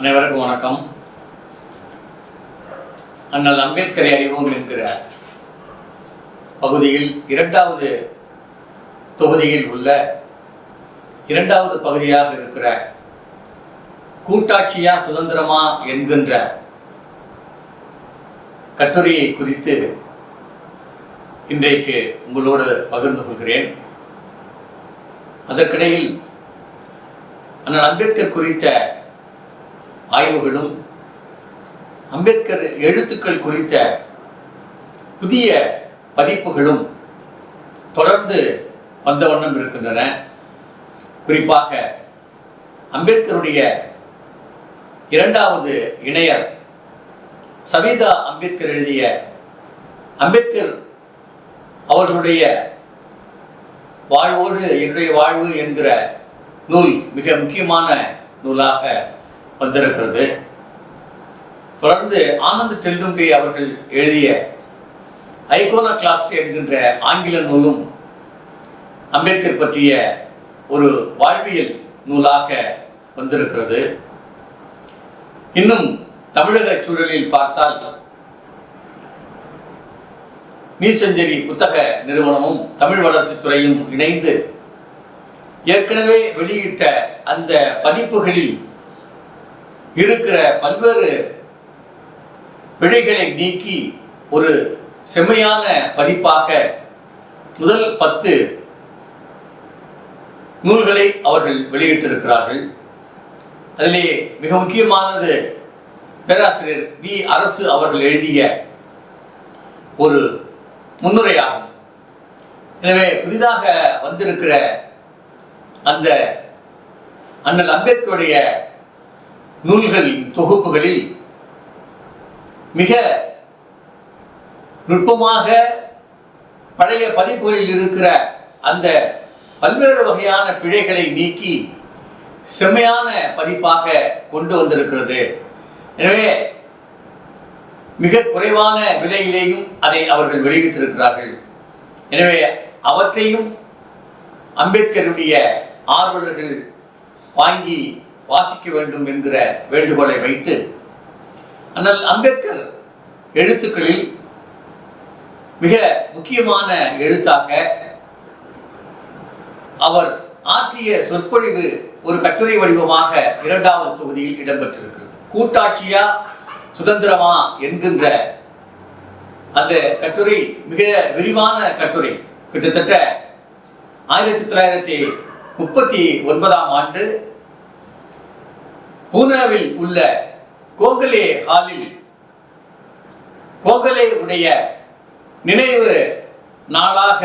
அனைவருக்கும் வணக்கம். அண்ணல் அம்பேத்கரை அறிவோம் என்கிற பகுதியில் இரண்டாவது தொகுதியில் உள்ள இரண்டாவது பகுதியாக இருக்கிற கூட்டாட்சியா சுதந்திரமா என்கின்ற கட்டுரையை குறித்து இன்றைக்கு உங்களோடு பகிர்ந்து கொள்கிறேன். அதற்கிடையில் அண்ணல் அம்பேத்கர் குறித்த ஆய்வுகளும் அம்பேத்கர் எழுத்துக்கள் குறித்த புதிய பதிப்புகளும் தொடர்ந்து வந்த வண்ணம் இருக்கின்றன. குறிப்பாக அம்பேத்கருடைய இரண்டாவது இணையர் சவிதா அம்பேத்கர் எழுதிய அம்பேத்கர் அவர்களுடைய வாழ்வோடு என்னுடைய வாழ்வு என்கிற நூல் மிக முக்கியமான நூலாக வந்திருக்கிறது. தொடர்ந்து ஆனந்த் டெல்டும்பே அவர்கள் எழுதிய ஐகோனா கிளாஸ்ட் என்கின்ற ஆங்கில நூலும் அம்பேத்கர் பற்றிய ஒரு வாழ்வியல் நூலாக வந்திருக்கிறது. இன்னும் தமிழக சூழலில் பார்த்தால் நீசஞ்சரி புத்தக நிறுவனமும் தமிழ் வளர்ச்சித்துறையும் இணைந்து ஏற்கனவே வெளியிட்ட அந்த பதிப்புகளில் இருக்கிற பல்வேறு பிழைகளை நீக்கி ஒரு செம்மையான பதிப்பாக முதல் பத்து நூல்களை அவர்கள் வெளியிட்டிருக்கிறார்கள். அதிலே மிக முக்கியமானது பேராசிரியர் வி அரசு அவர்கள் எழுதிய ஒரு முன்னுரையாகும். எனவே புதிதாக வந்திருக்கிற அந்த அண்ணல் அம்பேத்கருடைய நூல்களின் தொகுப்புகளில் மிக நுட்பமாக பழைய பதிப்புகளில் இருக்கிற அந்த பல்வேறு வகையான பிழைகளை நீக்கி செம்மையான பதிப்பாக கொண்டு வந்திருக்கிறது. எனவே மிக குறைவான விலையிலேயும் அதை அவர்கள் வெளியிட்டிருக்கிறார்கள். எனவே அவற்றையும் அம்பேத்கருடைய ஆர்வலர்கள் வாங்கி வாசிக்க வேண்டும் என்கிற வேண்டுகோளை வைத்து அண்ணல் அம்பேத்கர் எழுத்துக்களில் மிக முக்கியமான எழுத்தாக அவர் ஆற்றிய சொற்பொழிவு ஒரு கட்டுரை வடிவமாக இரண்டாவது தொகுதியில் இடம்பெற்றிருக்கிறது. கூட்டாட்சியா சுதந்திரமா என்கின்ற அந்த கட்டுரை மிக விரிவான கட்டுரை. கிட்டத்தட்ட ஆயிரத்தி தொள்ளாயிரத்தி முப்பத்தி ஒன்பதாம் ஆண்டு பூனாவில் உள்ள கோகலே ஹாலில் கோகலே உடைய நினைவு நாளாக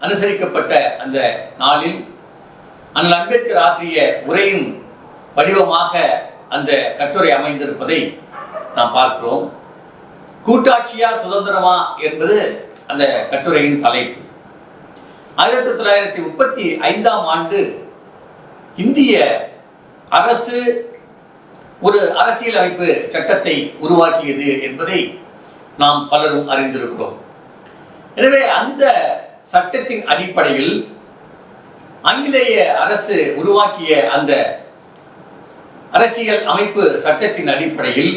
அனுசரிக்கப்பட்ட அந்த நாளில் அண்ணல் அம்பேத்கர் ஆற்றிய உரையின் வடிவமாக அந்த கட்டுரை அமைந்திருப்பதை நாம் பார்க்கிறோம். கூட்டாட்சியா சுதந்திரமா என்பது அந்த கட்டுரையின் தலைப்பு. ஆயிரத்தி தொள்ளாயிரத்தி முப்பத்தி ஐந்தாம் ஆண்டு இந்திய அரசு ஒரு அரசியலமைப்பு சட்டத்தை உருவாக்கியது என்பதை நாம் பலரும் அறிந்திருக்கிறோம். எனவே அந்த சட்டத்தின் அடிப்படையில் ஆங்கிலேய அரசு உருவாக்கிய அந்த அரசியல் அமைப்பு சட்டத்தின் அடிப்படையில்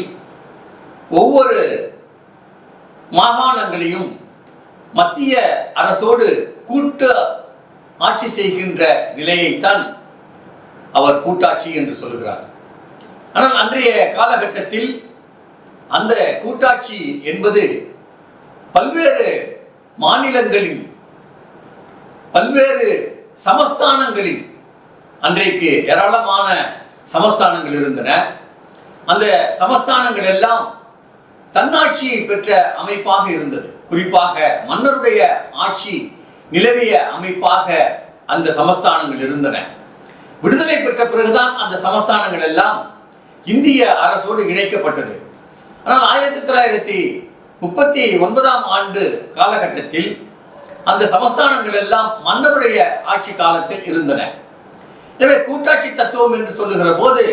ஒவ்வொரு மாகாணங்களையும் மத்திய அரசோடு கூட்டு ஆட்சி செய்கின்ற நிலையைத்தான் அவர் கூட்டாட்சி என்று சொல்கிறார். ஆனால் அன்றைய காலகட்டத்தில் அந்த கூட்டாட்சி என்பது பல்வேறு மாநிலங்களின் பல்வேறு சமஸ்தானங்களில் அன்றைக்கு ஏராளமான சமஸ்தானங்கள் இருந்தன. அந்த சமஸ்தானங்கள் எல்லாம் தன்னாட்சி பெற்ற அமைப்பாக இருந்தது. குறிப்பாக மன்னருடைய ஆட்சி நிலவிய அமைப்பாக அந்த சமஸ்தானங்கள் இருந்தன. விடுதலை பெற்ற பிறகுதான் அந்த சமஸ்தானங்கள் எல்லாம் இந்திய அரசோடு இணைக்கப்பட்டது. ஆனால் ஆயிரத்தி தொள்ளாயிரத்தி முப்பத்தி ஒன்பதாம் ஆண்டு காலகட்டத்தில் அந்த சமஸ்தானங்கள் எல்லாம் மன்னருடைய ஆட்சி காலத்தில் இருந்தன. எனவே கூட்டாட்சி தத்துவம் என்று சொல்லுகிற போது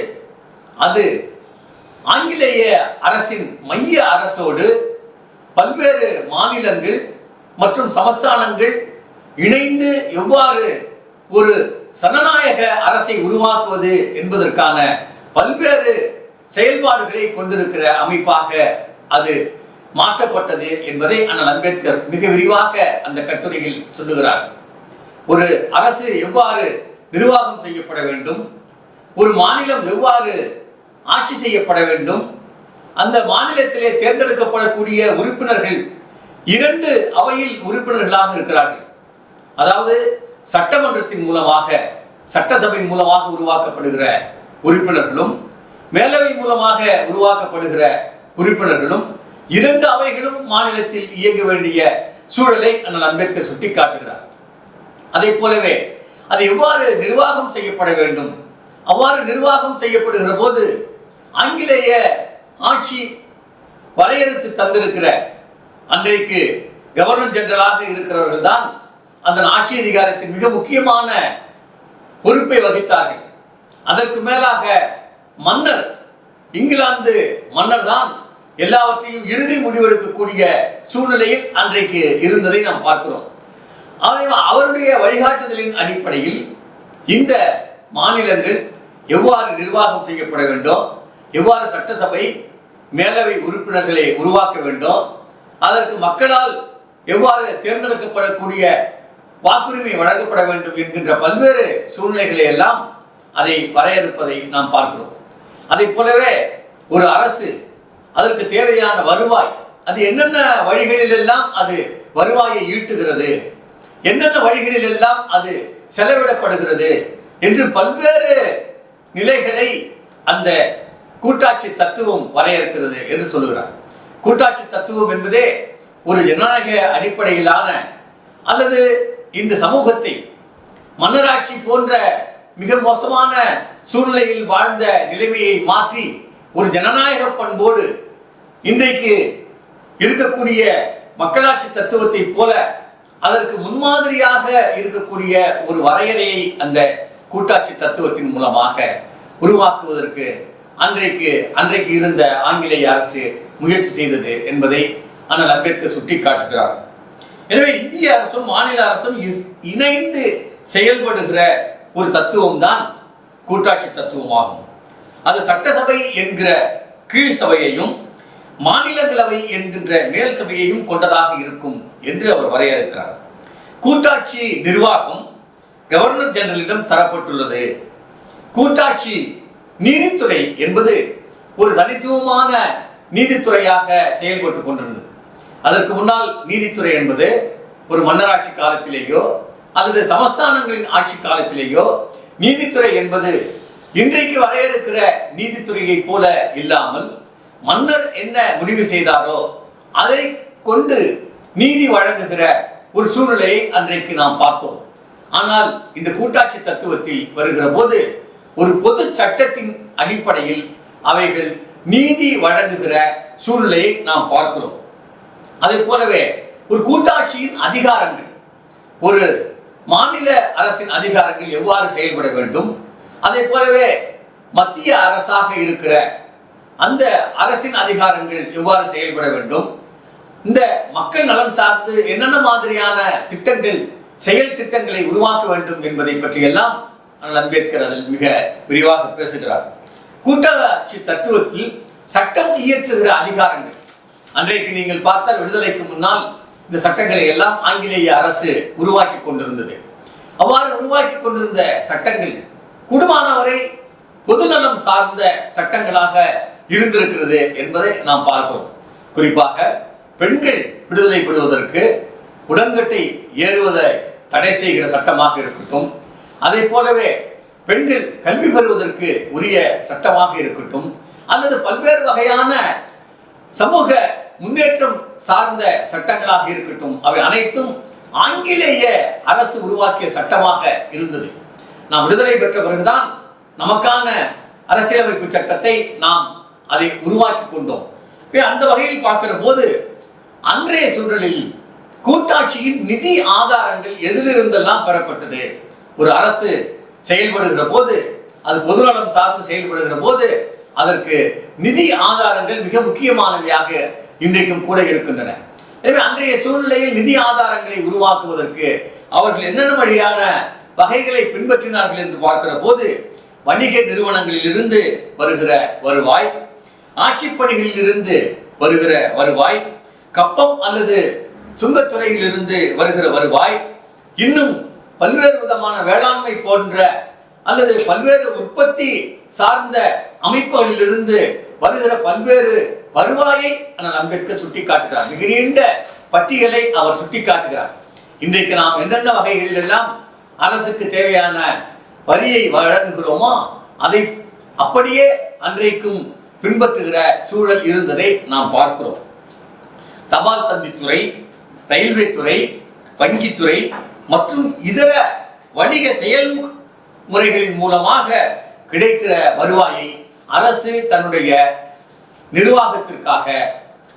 அது ஆங்கிலேய அரசின் மைய அரசோடு பல்வேறு மாநிலங்கள் மற்றும் சமஸ்தானங்கள் இணைந்து எவ்வாறு ஒரு சனநாயக அரசை உருவாக்குவது என்பதற்கான பல்வேறு செயல்பாடுகளை கொண்டிருக்கிற அமைப்பாக அது மாற்றப்பட்டது என்பதை அண்ணல் அம்பேத்கர் மிக விரிவாக அந்த கட்டுரையில் சொல்லுகிறார். ஒரு அரசு எவ்வாறு நிர்வாகம் செய்யப்பட வேண்டும்? ஒரு மாநிலம் எவ்வாறு ஆட்சி செய்யப்பட வேண்டும்? அந்த மாநிலத்திலே தேர்ந்தெடுக்கப்படக்கூடிய உறுப்பினர்கள் இரண்டு அவையில் உறுப்பினர்களாக இருக்கிறார்கள். அதாவது சட்டமன்றத்தின் மூலமாக சட்டசபை மூலமாக உருவாக்கப்படுகிற உறுப்பினர்களும் மேலவை மூலமாக உருவாக்கப்படுகிற உறுப்பினர்களும் இரண்டு அவைகளும் மாநிலத்தில் இயங்க வேண்டிய சூழலை அண்ணல் அம்பேத்கர் சுட்டிக்காட்டுகிறார். அதை போலவே அது எவ்வாறு நிர்வாகம் செய்யப்பட வேண்டும்? அவ்வாறு நிர்வாகம் செய்யப்படுகிற போது ஆங்கிலேய ஆட்சி வரையறுத்து தந்திருக்கிற அன்றைக்கு கவர்னர் ஜெனரலாக இருக்கிறவர்கள் தான் அந்த ஆட்சி அதிகாரத்தின் மிக முக்கியமான பொறுப்பை வகித்தார்கள். அதற்கு மேலாக மன்னர் இங்கிலாந்து மன்னர் தான் எல்லாவற்றையும் இறுதி முடிவெடுக்கக்கூடிய சூழ்நிலையில் அன்றைக்கு இருந்ததை நாம் பார்க்கிறோம். அவருடைய வழிகாட்டுதலின் அடிப்படையில் இந்த மாநிலங்கள் எவ்வாறு நிர்வாகம் செய்யப்பட வேண்டும் எவ்வாறு சட்டசபை மேலவை உறுப்பினர்களை உருவாக்க வேண்டும் அதற்கு மக்களால் எவ்வாறு தேர்ந்தெடுக்கப்படக்கூடிய வாக்குரிமை வழங்கப்பட வேண்டும் என்கின்ற பல்வேறு சூழ்நிலைகளை எல்லாம் அதை வரையறுப்பதை நாம் பார்க்கிறோம். அதை போலவே ஒரு அரசு அதற்கு தேவையான வருவாய் அது என்னென்ன வழிகளில் எல்லாம் அது வருவாயை ஈட்டுகிறது என்னென்ன வழிகளில் எல்லாம் அது செலவிடப்படுகிறது என்று பல்வேறு நிலைகளை அந்த கூட்டாட்சி தத்துவம் வரையறுக்கிறது என்று சொல்லுகிறார். கூட்டாட்சி தத்துவம் என்பதே ஒரு ஜனநாயக அடிப்படையிலான அல்லது இந்த சமூகத்தை மன்னராட்சி போன்ற மிக மோசமான சூழ்நிலையில் வாழ்ந்த நிலைமையை மாற்றி ஒரு ஜனநாயக பண்போடு இன்றைக்கு இருக்கக்கூடிய மக்களாட்சி தத்துவத்தை போல அதற்கு முன்மாதிரியாக இருக்கக்கூடிய ஒரு வரையறையை அந்த கூட்டாட்சி தத்துவத்தின் மூலமாக உருவாக்குவதற்கு அன்றைக்கு அன்றைக்கு இருந்த ஆங்கிலேய அரசு முயற்சி செய்தது என்பதை அண்ணல் அம்பேத்கர் சுட்டிக்காட்டுகிறார். எனவே இந்திய அரசும் மாநில அரசும் இஸ்- இணைந்து செயல்படுகிற ஒரு தத்துவம் தான் கூட்டாட்சி தத்துவமாகும். அது சட்டசபை என்கிற கீழ் சபையையும் மாநிலங்களவை என்கின்ற மேல் சபையையும் கொண்டதாக இருக்கும் என்று அவர் வரையறுக்கிறார். கூட்டாட்சி நிர்வாகம் கவர்னர் ஜெனரலிடம் தரப்பட்டுள்ளது. கூட்டாட்சி நீதித்துறை என்பது ஒரு தனித்துவமான நீதித்துறையாக செயல்பட்டு கொண்டிருந்தது. அதற்கு முன்னால் நீதித்துறை என்பது ஒரு மன்னராட்சி காலத்திலேயோ அல்லது சமஸ்தானங்களின் ஆட்சி காலத்திலேயோ நீதித்துறை என்பது இன்றைக்கு வரையறுக்கிற நீதித்துறையைப் போல இல்லாமல் மன்னர் என்ன முடிவு செய்தாரோ அதை கொண்டு நீதி வழங்குகிற ஒரு சூழ்நிலையை அன்றைக்கு நாம் பார்த்தோம். ஆனால் இந்த கூட்டாட்சி தத்துவத்தில் வருகிற போது ஒரு பொது சட்டத்தின் அடிப்படையில் அவைகள் நீதி வழங்குகிற சூழ்நிலையை நாம் பார்க்கிறோம். அதை போலவே ஒரு கூட்டாட்சியின் அதிகாரங்கள் ஒரு மாநில அரசின் அதிகாரங்கள் எவ்வாறு செயல்பட வேண்டும்? அதே போலவே மத்திய அரசாக இருக்கிற அந்த அரசின் அதிகாரங்கள் எவ்வாறு செயல்பட வேண்டும்? இந்த மக்கள் நலன் சார்ந்து என்னென்ன மாதிரியான திட்டங்கள் செயல் திட்டங்களை உருவாக்க வேண்டும் என்பதை பற்றியெல்லாம் அண்ணல் அம்பேத்கர் அதில் மிக விரிவாக பேசுகிறார். கூட்டாட்சி தத்துவத்தில் சட்டம் இயற்றுகிற அதிகாரங்கள். அன்றைக்கு நீங்கள் பார்த்தால் விடுதலைக்கு முன்னால் இந்த சட்டங்களை எல்லாம் ஆங்கிலேய அரசு உருவாக்கி கொண்டிருந்தது. அவ்வாறு உருவாக்கி கொண்டிருந்த சட்டங்கள் குடுமானவரை பொதுநலம் சார்ந்த சட்டங்களாக இருந்திருக்கிறது என்பதை நாம் பார்க்கிறோம். குறிப்பாக பெண்கள் விடுதலை பெறுவதற்கு உடன்கட்டை ஏறுவதை தடை செய்கிற சட்டமாக இருக்கட்டும் அதை போலவே பெண்கள் கல்வி பெறுவதற்கு உரிய சட்டமாக இருக்கட்டும் அல்லது பல்வேறு வகையான சமூக முன்னேற்றம் சார்ந்த சட்டங்களாக இருக்கட்டும் அவை அனைத்தும் ஆங்கிலேய அரசு உருவாக்கிய சட்டமாக இருந்தது. நாம் விடுதலை பெற்ற பிறகுதான் நமக்கான அரசியலமைப்பு சட்டத்தை நாம் அதை உருவாக்கி கொண்டோம். அந்த வகையில் பார்க்கிற போது அன்றைய சூழலில் கூட்டாட்சியின் நிதி ஆதாரங்கள் எதிலிருந்தெல்லாம் பெறப்பட்டது. ஒரு அரசு செயல்படுகிற போது அது பொதுநலம் சார்ந்து செயல்படுகிற போது அதற்கு நிதி ஆதாரங்கள் மிக முக்கியமானவையாக இன்றைக்கும் கூட இருக்கின்றன. எனவே அன்றைய சூழ்நிலையில் நிதி ஆதாரங்களை உருவாக்குவதற்கு அவர்கள் என்னென்ன வழியான வகைகளை பின்பற்றினார்கள் என்று பார்க்கிற போது வணிக நிறுவனங்களிலிருந்து வருகிற வருவாய் ஆட்சி பணிகளில் இருந்து வருகிற வருவாய் கப்பம் அல்லது சுங்கத்துறையிலிருந்து வருகிற வருவாய் இன்னும் பல்வேறு விதமான வேளாண்மை போன்ற அல்லது பல்வேறு உற்பத்தி சார்ந்த அமைப்புகளிலிருந்து வருகிற பல்வேறு வருவாயை அண்ணல் அம்பேத்கர் சுட்டிக்காட்டுகிறார். மிக நீண்ட பட்டியலை அவர் சுட்டிக்காட்டுகிறார். இன்றைக்கு நாம் என்னென்ன வகைகளில் எல்லாம் அரசுக்கு தேவையான வரியை வழங்குகிறோமோ அதை அப்படியே அன்றைக்கும் பின்பற்றுகிற சூழல் இருந்ததை நாம் பார்க்கிறோம். தபால் தந்தித்துறை ரயில்வே துறை வங்கித்துறை மற்றும் இதர வணிக செயல்முறைகளின் மூலமாக கிடைக்கிற வருவாயை அரசு தன்னுடைய நிர்வாகத்திற்காக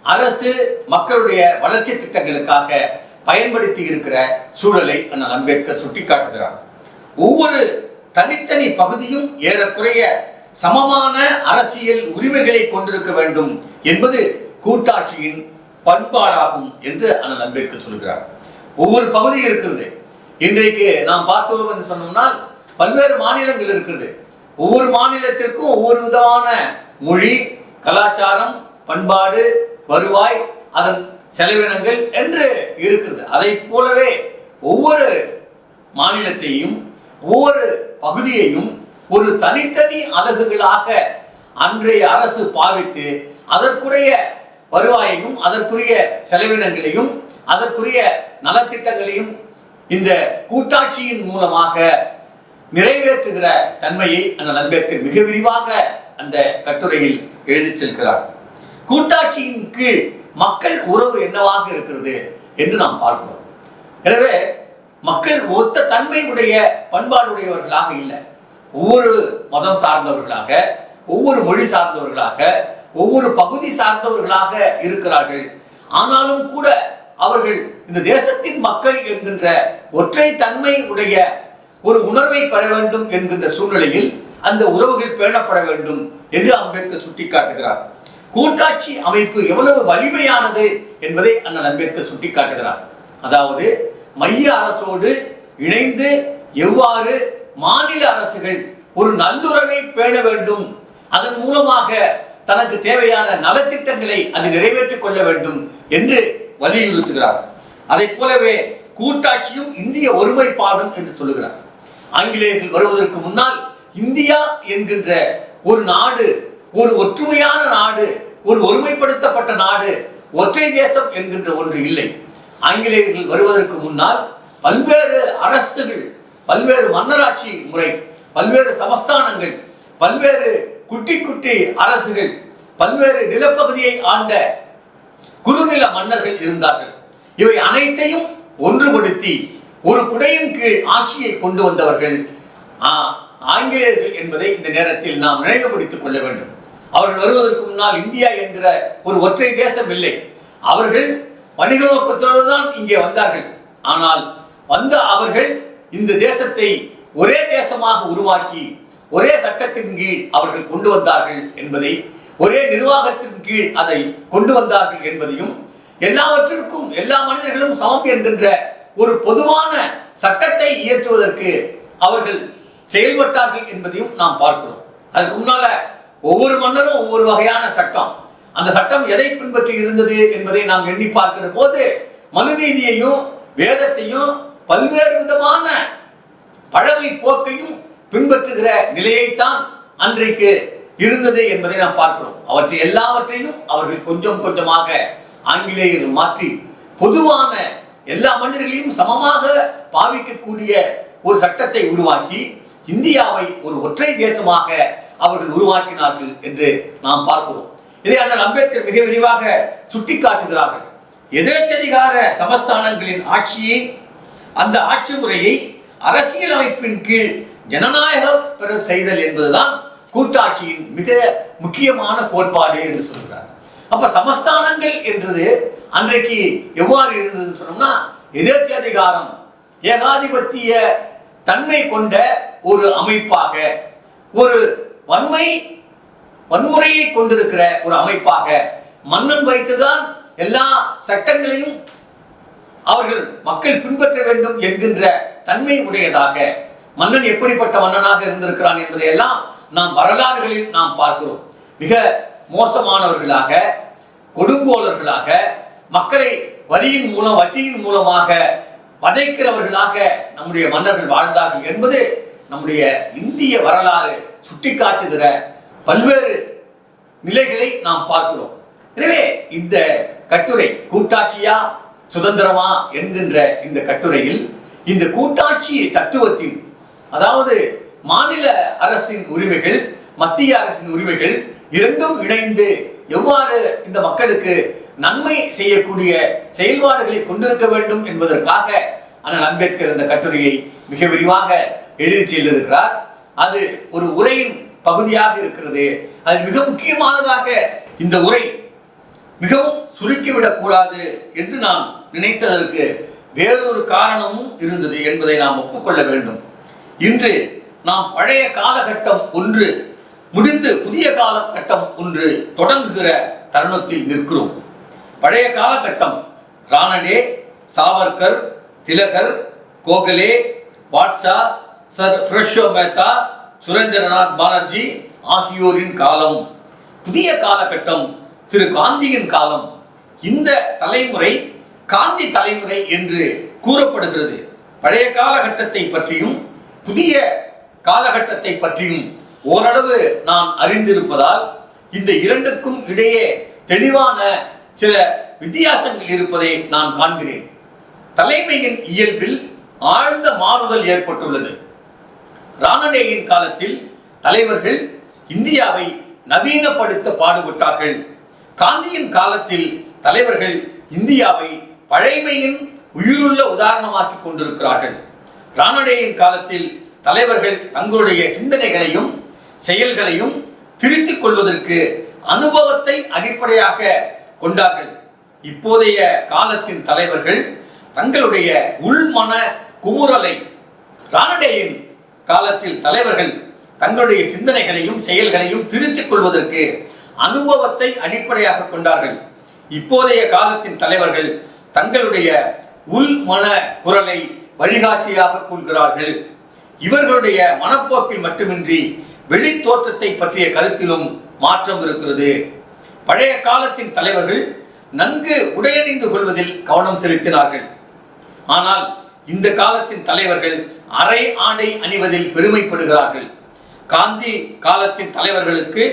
அரசு மக்களுடைய வளர்ச்சி திட்டங்களுக்காக பயன்படுத்தி இருக்கிற சூழலை அண்ணல் அம்பேத்கர் சுட்டிக்காட்டுகிறார். ஒவ்வொரு தனித்தனி பகுதியும் ஏறக்குறைய சமமான அரசியல் உரிமைகளை கொண்டிருக்க வேண்டும் என்பது கூட்டாட்சியின் பண்பாடாகும் என்று அண்ணல் அம்பேத்கர் சொல்கிறார். ஒவ்வொரு பகுதி இருக்கிறது. இன்றைக்கு நாம் பார்த்தோம் என்று சொன்னோம்னால் பல்வேறு மாநிலங்கள் இருக்கிறது. ஒவ்வொரு மாநிலத்திற்கும் ஒவ்வொரு விதமான மொழி கலாச்சாரம் பண்பாடு வருவாய் அதன் செலவினங்கள் என்று இருக்கிறது. அதை போலவே ஒவ்வொரு மாநிலத்தையும் ஒவ்வொரு பகுதியையும் ஒரு தனித்தனி அலகுகளாக அன்றைய அரசு பாவித்து அதற்குரிய வருவாயையும் அதற்குரிய செலவினங்களையும் அதற்குரிய நலத்திட்டங்களையும் இந்த கூட்டாட்சியின் மூலமாக நிறைவேற்றுகிற தன்மையை அண்ணல் அம்பேத்கர் மிக விரிவாக அந்த கட்டுரையில் எழுதி செல்கிறார். கூட்டாட்சியின் கீழ் மக்கள் உறவு என்னவாக இருக்கிறது என்று நாம் பார்க்கிறோம். எனவே மக்கள் ஒத்த தன்மையுடைய பண்பாடுடையவர்களாக இல்லை. ஒவ்வொரு மதம் சார்ந்தவர்களாக ஒவ்வொரு மொழி சார்ந்தவர்களாக ஒவ்வொரு பகுதி சார்ந்தவர்களாக இருக்கிறார்கள். ஆனாலும் கூட அவர்கள் இந்த தேசத்தின் மக்கள் என்கின்ற ஒற்றை தன்மை உடைய ஒரு உணர்வை பெற வேண்டும் என்கின்ற சூழ்நிலையில் அந்த உறவுகள் பேணப்பட வேண்டும் என்று அம்பேத்கர் சுட்டிக்காட்டுகிறார். கூட்டாட்சி அமைப்பு எவ்வளவு வலிமையானது என்பதை அண்ணன் அம்பேத்கர் சுட்டிக்காட்டுகிறார். அதாவது மைய அரசோடு இணைந்து எவ்வாறு மாநில அரசுகள் ஒரு நல்லுறவை பேண வேண்டும் அதன் மூலமாக தனக்கு தேவையான நலத்திட்டங்களை அது நிறைவேற்றிக் கொள்ள வேண்டும் என்று வலியுறுத்துகிறார். அதைப் போலவே கூட்டாட்சியும் இந்திய ஒருமைப்பாடும் என்று சொல்லுகிறார். ஆங்கிலேயர்கள் வருவதற்கு முன்னால் இந்தியா என்கின்ற ஒரு நாடு ஒரு ஒற்றுமையான நாடு ஒரு ஒருமைப்படுத்தப்பட்ட நாடு ஒற்றை தேசம் என்கின்ற ஒன்று இல்லை. ஆங்கிலேயர்கள் வருவதற்கு முன்னால் பல்வேறு அரசுகள் பல்வேறு மன்னராட்சி முறை பல்வேறு சமஸ்தானங்கள் பல்வேறு குட்டி குட்டி அரசுகள் பல்வேறு நிலப்பகுதியை ஆண்ட குறுநில மன்னர்கள் இருந்தார்கள். இவை அனைத்தையும் ஒன்றுபடுத்தி ஒரு குடையின் கீழ் ஆட்சியை கொண்டு வந்தவர்கள் ஆங்கிலேயர்கள் என்பதை இந்த நேரத்தில் நாம் நினைவுபடுத்திக் கொள்ள வேண்டும். அவர்கள் வருவதற்கு முன்னால் இந்தியா என்கிற ஒரு ஒற்றை தேசம் இல்லை. அவர்கள் வணிக நோக்கத்தோடு தான் இங்கே வந்தார்கள். ஆனால் வந்த அவர்கள் இந்த தேசத்தை ஒரே தேசமாக உருவாக்கி ஒரே சட்டத்தின் கீழ் அவர்கள் கொண்டு வந்தார்கள் என்பதை ஒரே நிர்வாகத்தின் கீழ் அதை கொண்டு வந்தார்கள் என்பதையும் எல்லாவற்றிற்கும் எல்லா மனிதர்களும் சமம் என்கின்ற ஒரு பொதுவான சட்டத்தை இயற்றுவதற்கு அவர்கள் செயல்பட்டார்கள் என்பதையும் நாம் பார்க்கிறோம். அதுக்கு முன்னால ஒவ்வொரு மன்னரும் ஒவ்வொரு வகையான சட்டம். அந்த சட்டம் எதை பின்பற்றி இருந்தது என்பதை நாம் எண்ணி பார்க்கிற போது மனுநீதியையும் வேதத்தையும் பல்வேறு விதமான பழமை போக்கையும் பின்பற்றுகிற நிலையைத்தான் அன்றைக்கு இருந்தது என்பதை நாம் பார்க்கிறோம். அவற்றை எல்லாவற்றையும் அவர்கள் கொஞ்சம் கொஞ்சமாக ஆங்கிலேயர் மாற்றி பொதுவான எல்லா மனிதர்களையும் சமமாக பாவிக்கக்கூடிய ஒரு சட்டத்தை உருவாக்கி இந்தியாவை ஒரு ஒற்றை தேசமாக அவர்கள் உருவாக்கினார்கள் என்று நாம் பார்க்கிறோம். இதை அண்ணன் அம்பேத்கர் மிக விரிவாக சுட்டிக்காட்டுகிறார்கள். எதேச்சதிகார சமஸ்தானங்களின் ஆட்சியை அந்த ஆட்சி முறையை அரசியல் அமைப்பின் கீழ் ஜனநாயக பெற செய்தல் என்பதுதான் கூட்டாட்சியின் மிக முக்கியமான கோட்பாடு என்று சொல்கிறார் அப்ப சமஸ்தானங்கள் என்றது அன்றைக்கு எவ்வாறு இருந்ததுன்னு சொன்னோம்னா எதேச்சதிகாரம் ஏகாதிபத்திய தன்மை கொண்ட ஒரு அமைப்பாக ஒரு வன்மை வன்முறையை கொண்டிருக்கிற ஒரு அமைப்பாக மன்னன் வைத்துதான் எல்லா சட்டங்களையும் அவர்கள் மக்கள் பின்பற்ற வேண்டும் என்கின்ற தன்மை உடையதாக மன்னன் எப்படிப்பட்ட மன்னனாக இருந்திருக்கிறான் என்பதையெல்லாம் நாம் வரலாறுகளில் நாம் பார்க்கிறோம். மிக மோசமானவர்களாக கொடுங்கோலர்களாக மக்களை வரியின் மூலம் வட்டியின் மூலமாக வதைக்கிறவர்களாக நம்முடைய மன்னர்கள் வாழ்ந்தார்கள் என்பது நம்முடைய இந்திய வரலாறு சுட்டிக்காட்டுகிற பல்வேறு நிலைகளை நாம் பார்க்கிறோம். எனவே இந்த கட்டுரை கூட்டாட்சியா சுதந்திரமா என்கின்ற இந்த கட்டுரையில் இந்த கூட்டாட்சி தத்துவத்தின் அதாவது மாநில அரசின் உரிமைகள் மத்திய அரசின் உரிமைகள் இரண்டும் இணைந்து எவ்வாறு இந்த மக்களுக்கு நன்மை செய்யக்கூடிய செயல்பாடுகளை கொண்டிருக்க வேண்டும் என்பதற்காக ஆனால் அம்பேத்கர் இந்த கட்டுரையை மிக விரிவாக எழுதி செல்லிருக்கிறார். அது ஒரு உரையின் பகுதியாக இருக்கிறது. அது மிக முக்கியமானதாக இந்த உரை மிகவும் சுருக்கிவிடக் கூடாது என்று நான் நினைத்ததற்கு வேறொரு காரணமும் இருந்தது என்பதை நாம் ஒப்புக்கொள்ள வேண்டும். இன்று நாம் பழைய காலகட்டம் ஒன்று முடிந்து புதிய காலகட்டம் ஒன்று தொடங்குகிற தருணத்தில் நிற்கிறோம். பழைய காலகட்டம். ராணடே சாவர்கர் திலகர் கோகலே வாட்சா சர் ஃப்ரெஷோ மேத்தா சுரேந்திரநாத் பானர்ஜி ஆகியோரின் காலம். புதிய காலகட்டம் திரு காந்தியின் காலம். இந்த தலைமுறை காந்தி தலைமுறை என்று கூறப்படுகிறது. பழைய காலகட்டத்தை பற்றியும் புதிய காலகட்டத்தை பற்றியும் ஓரளவு நான் அறிந்திருப்பதால் இந்த இரண்டுக்கும் இடையே தெளிவான சில வித்தியாசங்கள் இருப்பதை நான் காண்கிறேன். தலைமையின் இயல்பில் ஆழ்ந்த மாறுதல் ஏற்பட்டுள்ளது. ராணடேயின் காலத்தில் தலைவர்கள் இந்தியாவை நவீனப்படுத்த பாடுபட்டார்கள். காந்தியின் காலத்தில் தலைவர்கள் இந்தியாவை பழைமையின் உயிருள்ள உதாரணமாக்கி கொண்டிருக்கிறார்கள். ராணடேயின் காலத்தில் தலைவர்கள் தங்களுடைய சிந்தனைகளையும் செயல்களையும் திருத்திக் கொள்வதற்கு அனுபவத்தை அடிப்படையாக கொண்டார்கள். இப்போதைய காலத்தின் தலைவர்கள் தங்களுடைய உள்மன குமுறலை ராணடேயின் காலத்தில் தலைவர்கள் தங்களுடைய சிந்தனைகளையும் செயல்களையும் திருத்திக் கொள்வதற்கு அனுபவத்தை அடிப்படையாக கொண்டார்கள். இப்போதைய காலத்தின் தலைவர்கள் தங்களுடைய உள் மன குரலை வழிகாட்டியாக கொள்கிறார்கள். இவர்களுடைய மனப்போக்கில் மட்டுமின்றி வெளி தோற்றத்தை பற்றிய கருத்திலும் மாற்றம் இருக்கிறது. பழைய காலத்தின் தலைவர்கள் நன்கு உடையணிந்து கொள்வதில் கவனம் செலுத்தினார்கள். ஆனால் இந்த காலத்தின் தலைவர்கள் அரை ஆடை அணிவதில் பெருமைப்படுகிறார்கள். காந்தி காலத்தின் தலைவர்களுக்கு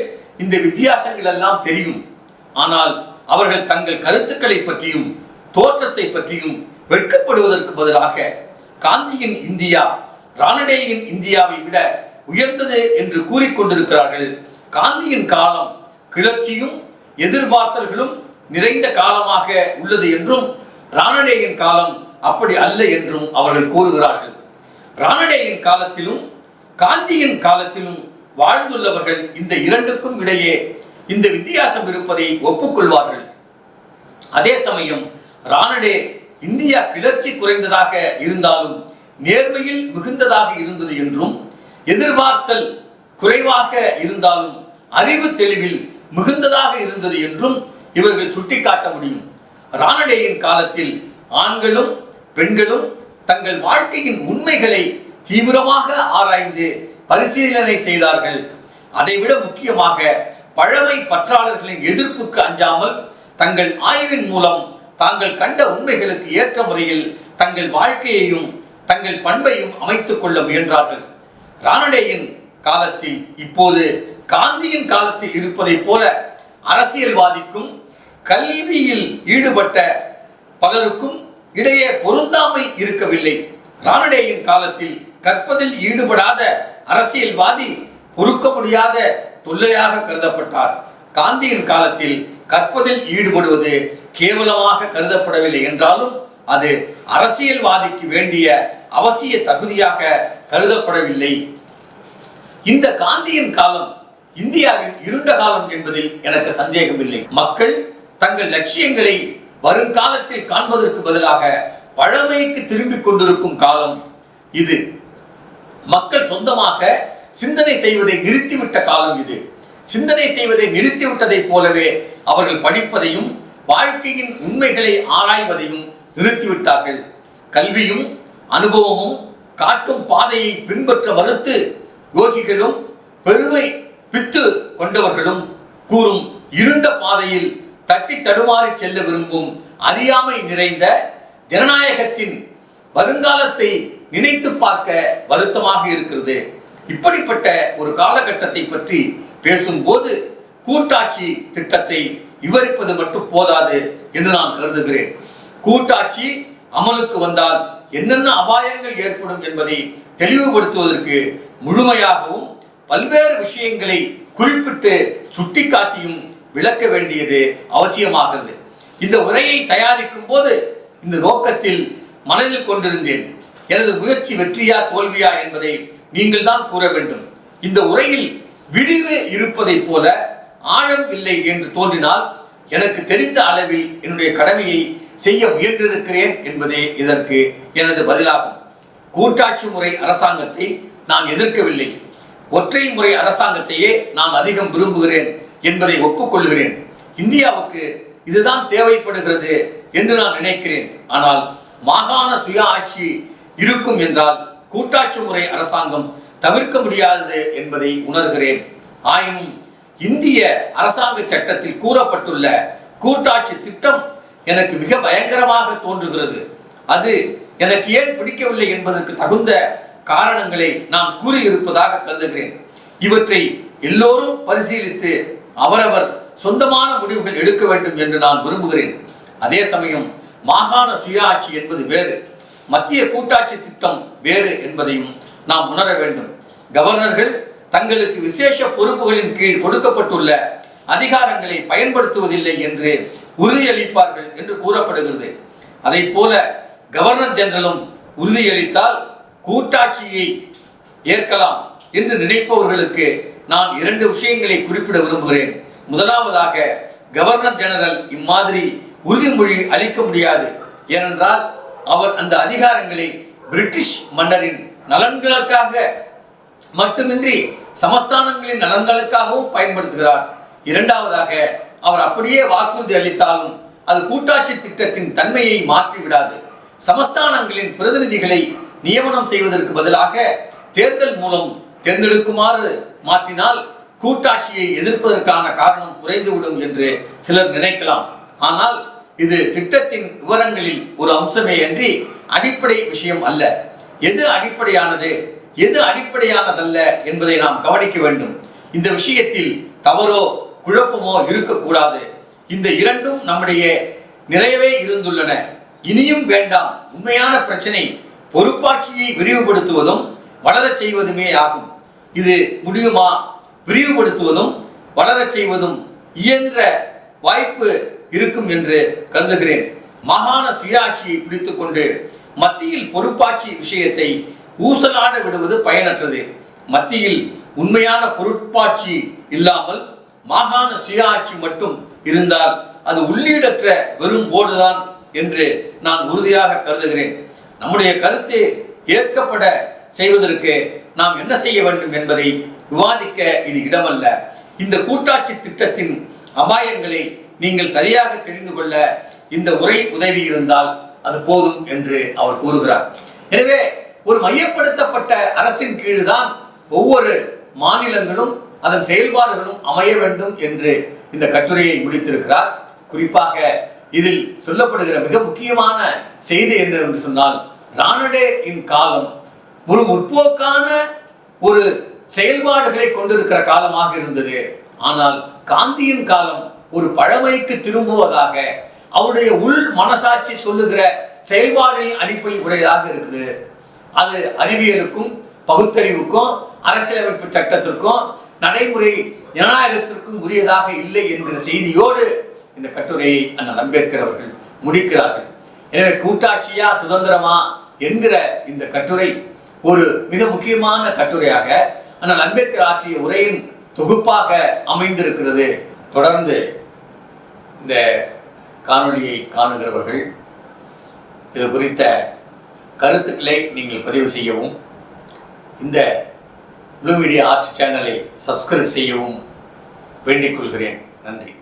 இந்த வித்தியாசங்கள் எல்லாம் தெரியும். ஆனால் அவர்கள் தங்கள் கருத்துக்களை பற்றியும் தோற்றத்தை பற்றியும் வெட்கப்படுவதற்கு பதிலாக காந்தியின் இந்தியா ராணடேயின் இந்தியாவை விட உயர்ந்தது என்று கூறிக்கொண்டிருக்கிறார்கள் காந்தியின் காலம் கிளர்ச்சியும் எதிர்பார்த்தல்களும் நிறைந்த காலமாக உள்ளது என்றும் ராணடேயின் காலம் அப்படி அல்ல என்றும் அவர்கள் கூறுகிறார்கள். ராணடேயின் காலத்திலும் காந்தியின் காலத்திலும் வாழ்ந்துள்ளவர்கள் இந்த இரண்டுக்கும் இடையே இந்த வித்தியாசம் இருப்பதை ஒப்புக்கொள்வார்கள். அதே சமயம் ராணடே இந்தியா கிளர்ச்சி குறைந்ததாக இருந்தாலும் நேர்மையில் மிகுந்ததாக இருந்தது என்றும் எதிர்பார்த்தல் குறைவாக இருந்தாலும் அறிவு தெளிவில் மிகுந்ததாக இருந்தது என்றும் இவர்கள் சுட்டிக்காட்ட முடியும். ராணடேயின் காலத்தில் ஆண்களும் பெண்களும் தங்கள் வாழ்க்கையின் உண்மைகளை தீவிரமாக ஆராய்ந்து பரிசீலனை செய்தார்கள். அதைவிட முக்கியமாக பழமை பற்றாளர்களின் எதிர்ப்புக்கு அஞ்சாமல் தங்கள் ஆய்வின் மூலம் தாங்கள் கண்ட உண்மைகளுக்கு ஏற்ற முறையில் தங்கள் வாழ்க்கையையும் தங்கள் பண்பையும் அமைத்துக் கொள்ள முயன்றார்கள். ராணடேயின் காலத்தில் இப்போது காந்தியின் காலத்தில் இருப்பதைப் போல அரசியல்வாதிக்கும் கல்வியில் ஈடுபட்ட பலருக்கும் இடையே பொருந்தாமை இருக்கவில்லை. ராணடேயின் காலத்தில் கற்பதில் ஈடுபடாத அரசியல்வாதி பொறுக்க முடியாத தொல்லையாக கருதப்பட்டார். காந்தியின் காலத்தில் கற்பதில் ஈடுபடுவது கேவலமாக கருதப்படவில்லை என்றாலும் அது அரசியல்வாதிக்கு வேண்டிய அவசிய தகுதியாக கருதப்படவில்லை. இந்த காந்தியின் காலம் இந்தியாவில் இருண்ட காலம் என்பதில் எனக்கு சந்தேகமில்லை. மக்கள் தங்கள் லட்சியங்களை வருங்காலத்தில் காண்பதற்கு பதிலாக பழமைக்கு திரும்பிக் கொண்டிருக்கும் காலம் இது. மக்கள் சொந்தமாக சிந்தனை செய்வதை நிறுத்திவிட்ட காலம் இது. சிந்தனை செய்வதை நிறுத்திவிட்டதைப் போலவே அவர்கள் படிப்பதையும் வாழ்க்கையின் உண்மைகளை ஆராய்வதையும் நிறுத்திவிட்டார்கள். கல்வியும் அனுபவமும் காட்டும் பாதையை பின்பற்ற மறுத்து யோகிகளும் பெருமை பித்து கொண்டவர்களும் கூறும் இருண்ட பாதையில் தட்டி தடுமாறி செல்ல விரும்பும் அறியாமை நிறைந்த ஜனநாயகத்தின் வருங்காலத்தை நினைத்து பார்க்க வருத்தமாக இருக்கிறது. இப்படிப்பட்ட ஒரு காலகட்டத்தை பற்றி பேசும்போது கூட்டாட்சி திட்டத்தை விவரிப்பது மட்டும் போதாது என்று நான் கருதுகிறேன். கூட்டாட்சி அமலுக்கு வந்தால் என்னென்ன அபாயங்கள் ஏற்படும் என்பதை தெளிவுபடுத்துவதற்கு முழுமையாகவும் பல்வேறு விஷயங்களை குறிப்பிட்டு சுட்டிக்காட்டியும் விளக்க வேண்டியது அவசியமாகிறது. இந்த உரையை தயாரிக்கும் போது இந்த நோக்கத்தில் மனதில் கொண்டிருந்தேன். எனது முயற்சி வெற்றியா தோல்வியா என்பதை நீங்கள் தான் கூற வேண்டும். இந்த உரையில் விரிவு இருப்பதைப் போல ஆழம் இல்லை என்று தோன்றினால் எனக்கு தெரிந்த அளவில் என்னுடைய கடமையை செய்ய முயன்றிருக்கிறேன் என்பதே இதற்கு எனது பதிலாகும். கூட்டாட்சி முறை அரசாங்கத்தை நான் எதிர்க்கவில்லை. ஒற்றை முறை அரசாங்கத்தையே நான் அதிகம் விரும்புகிறேன் என்பதை ஒப்புக்கொள்கிறேன். இந்தியாவுக்கு இதுதான் தேவைப்படுகிறது என்று நான் நினைக்கிறேன். ஆனால் மாகாண சுய ஆட்சி இருக்கும் என்றால் கூட்டாட்சி முறை அரசாங்கம் தவிர்க்க முடியாதது என்பதை உணர்கிறேன். ஆயினும் இந்திய அரசாங்க சட்டத்தில் கூறப்பட்டுள்ள கூட்டாட்சி திட்டம் எனக்கு மிக பயங்கரமாக தோன்றுகிறது. அது எனக்கு ஏன் பிடிக்கவில்லை என்பதற்கு தகுந்த காரணங்களை நான் கூறியிருப்பதாக கருதுகிறேன். இவற்றை எல்லோரும் பரிசீலித்து அவரவர் சொந்தமான முடிவுகள் எடுக்க வேண்டும் என்று நான் விரும்புகிறேன். அதே சமயம் மாகாண சுயாட்சி என்பது வேறு மத்திய கூட்டாட்சி திட்டம் வேறு என்பதையும் நாம் உணர வேண்டும். கவர்னர்கள் தங்களுக்கு விசேஷ பொறுப்புகளின் கீழ் கொடுக்கப்பட்டுள்ள அதிகாரங்களை பயன்படுத்துவதில்லை என்று உறுதியளிப்பார்கள் என்று கூறப்படுகிறது. அதை போல கவர்னர் ஜெனரலும் உறுதியளித்தால் கூட்டாட்சியை ஏற்கலாம் என்று நினைப்பவர்களுக்கு நான் இரண்டு விஷயங்களை குறிப்பிட விரும்புகிறேன். முதலாவதாக கவர்னர் ஜெனரல் இம்மாதிரி உறுதிமொழி அளிக்க முடியாது. ஏனென்றால் அவர் அந்த அதிகாரங்களை பிரிட்டிஷ் மன்னரின் நலன்களுக்காக மட்டுமின்றி சமஸ்தானங்களின் நலன்களுக்காகவும் பயன்படுத்துகிறார். இரண்டாவதாக அவர் அப்படியே வாக்குறுதி அளித்தாலும் அது கூட்டாட்சி திட்டத்தின் தன்மையை மாற்றிவிடாது. சமஸ்தானங்களின் பிரதிநிதிகளை நியமனம் செய்வதற்கு பதிலாக தேர்தல் மூலம் தேர்ந்தெடுக்குமாறு மாற்றினால் கூட்டாட்சியை எதிர்ப்பதற்கான காரணம் குறைந்துவிடும் என்று சிலர் நினைக்கலாம். ஆனால் இது திட்டத்தின் விவரங்களில் ஒரு அம்சமே அன்றி அடிப்படை விஷயம் அல்ல. எது அடிப்படையானது எது அடிப்படையானதல்ல என்பதை நாம் கவனிக்க வேண்டும். இந்த விஷயத்தில் தவறோ குழப்பமோ இருக்கக்கூடாது. இந்த இரண்டும் நம்முடைய நிறையவே இருந்துள்ளன. இனியும் வேண்டாம். உண்மையான பிரச்சனை பொறுப்பாட்சியை விரிவுபடுத்துவதும் வளரச் செய்வதுமே ஆகும். இது முடியுமா? விரிவுபடுத்துவதும் வளரச் செய்வதும் இயன்ற வாய்ப்பு இருக்கும் என்று கருதுகிறேன். மாகாண சுயாட்சியை பிடித்துக்கொண்டு மத்தியில் பொறுப்பாட்சி விஷயத்தை ஊசலாட விடுவது பயனற்றது. மத்தியில் உண்மையான பொறுப்பாட்சி இல்லாமல் மாகாண சுயாட்சி மட்டும் இருந்தால் அது உள்ளீடற்ற வெறும் போர்டுதான் என்று நான் உறுதியாக கருதுகிறேன். நம்முடைய கருத்து ஏற்கப்பட செய்வதற்கு நாம் என்ன செய்ய வேண்டும் என்பதை விவாதிக்க இது இடமல்ல. இந்த கூட்டாட்சி திட்டத்தின் அபாயங்களை நீங்கள் சரியாக தெரிந்து கொள்ள இந்த உரை உதவி இருந்தால் அது போதும் என்று அவர் கூறுகிறார். எனவே ஒரு மையப்படுத்தப்பட்ட அரசின் கீழ்தான் ஒவ்வொரு மாநிலங்களும் அதன் செயல்பாடுகளும் அமைய வேண்டும் என்று இந்த கட்டுரையை முடித்திருக்கிறார். குறிப்பாக இதில் சொல்லப்படுகிற மிக முக்கியமான செய்தி என்ன என்று சொன்னால் ராணடே இன் காலம் ஒரு முற்போக்கான ஒரு செயல்பாடுகளை கொண்டிருக்கிற காலமாக இருந்தது. ஆனால் காந்தியின் காலம் ஒரு பழமைக்கு திரும்புவதாக அவருடைய உள் மனசாட்சி சொல்லுகிற செயல்பாடின் அடிப்படை உடையதாக இருக்குது. அது அறிவியலுக்கும் பகுத்தறிவுக்கும் அரசியலமைப்பு சட்டத்திற்கும் நடைமுறை ஜனநாயகத்திற்கும் உரியதாக இல்லை என்கிற செய்தியோடு இந்த கட்டுரையை அண்ணன் அம்பேத்கர் அவர்கள் முடிக்கிறார்கள். எனவே கூட்டாட்சியா சுதந்திரமா என்கிற இந்த கட்டுரை ஒரு மிக முக்கியமான கட்டுரையாக அண்ணல் அம்பேத்கர் ஆற்றிய உரையின் தொகுப்பாக அமைந்திருக்கிறது. தொடர்ந்து இந்த காணொளியை காணுகிறவர்கள் இது குறித்த கருத்துக்களை நீங்கள் பதிவு செய்யவும் இந்த ப்ளூ மீடியா ஆர்ட் சேனலை சப்ஸ்கிரைப் செய்யவும் வேண்டிக் கொள்கிறேன். நன்றி.